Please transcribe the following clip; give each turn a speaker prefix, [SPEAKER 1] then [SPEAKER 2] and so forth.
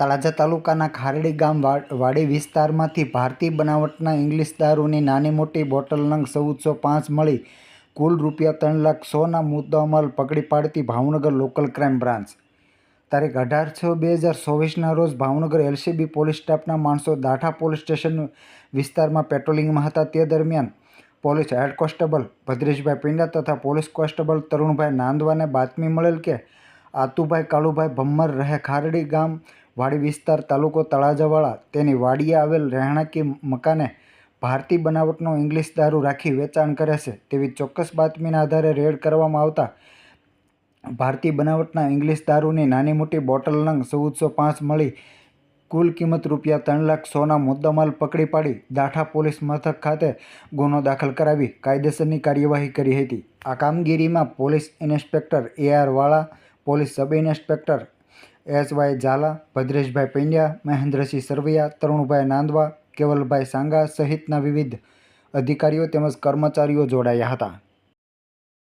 [SPEAKER 1] તળાજા તાલુકાના ખારડી ગામ વાડી વિસ્તારમાંથી ભારતીય બનાવટના ઇંગ્લિશ દારૂની નાની મોટી બોટલ નંગ ચૌદસો પાંચ મળી. કુલ રૂપિયા ત્રણ લાખ સોના મુદ્દામાલ પકડી પાડતી ભાવનગર લોકલ ક્રાઇમ બ્રાન્ચ. તારીખ અઢાર છ બે હજાર ચોવીસના રોજ ભાવનગર એલસીબી પોલીસ સ્ટાફના માણસો દાઠા પોલીસ સ્ટેશન વિસ્તારમાં પેટ્રોલિંગમાં હતા. તે દરમિયાન police head constable Bhadreshbhai Pinda તથા પોલીસ કોન્સ્ટેબલ તરુણભાઈ નાંદવાને બાતમી મળેલ કે આતુભાઈ કાળુભાઈ ભમ્મર રહે ખારડી ગામ વાડી વિસ્તાર તાલુકો તળાજાવાળા. તેની વાડીએ આવેલ રહેણાંકી મકાને ભારતીય બનાવટનો ઇંગ્લિશ દારૂ રાખી વેચાણ કરે છે. તેવી ચોક્કસ બાતમીના આધારે રેડ કરવામાં આવતા ભારતીય બનાવટના ઇંગ્લિશ દારૂની નાની મોટી બોટલ નંગ ચૌદસો પાંચ મળી કુલ કિંમત રૂપિયા ત્રણ લાખ સોના મુદ્દામાલ પકડી પાડી દાઠા પોલીસ મથક ખાતે ગુનો દાખલ કરાવી કાયદેસરની કાર્યવાહી કરી હતી. આ કામગીરીમાં police inspector A R Vala, police sub inspector S Y Zala, Bhadreshbhai Pandya, Mahendrasinh Sarvaiya, Tarunbhai Nandva, Kevalbhai Sanga સહિતના વિવિધ અધિકારીઓ તેમજ કર્મચારીઓ જોડાયા હતા.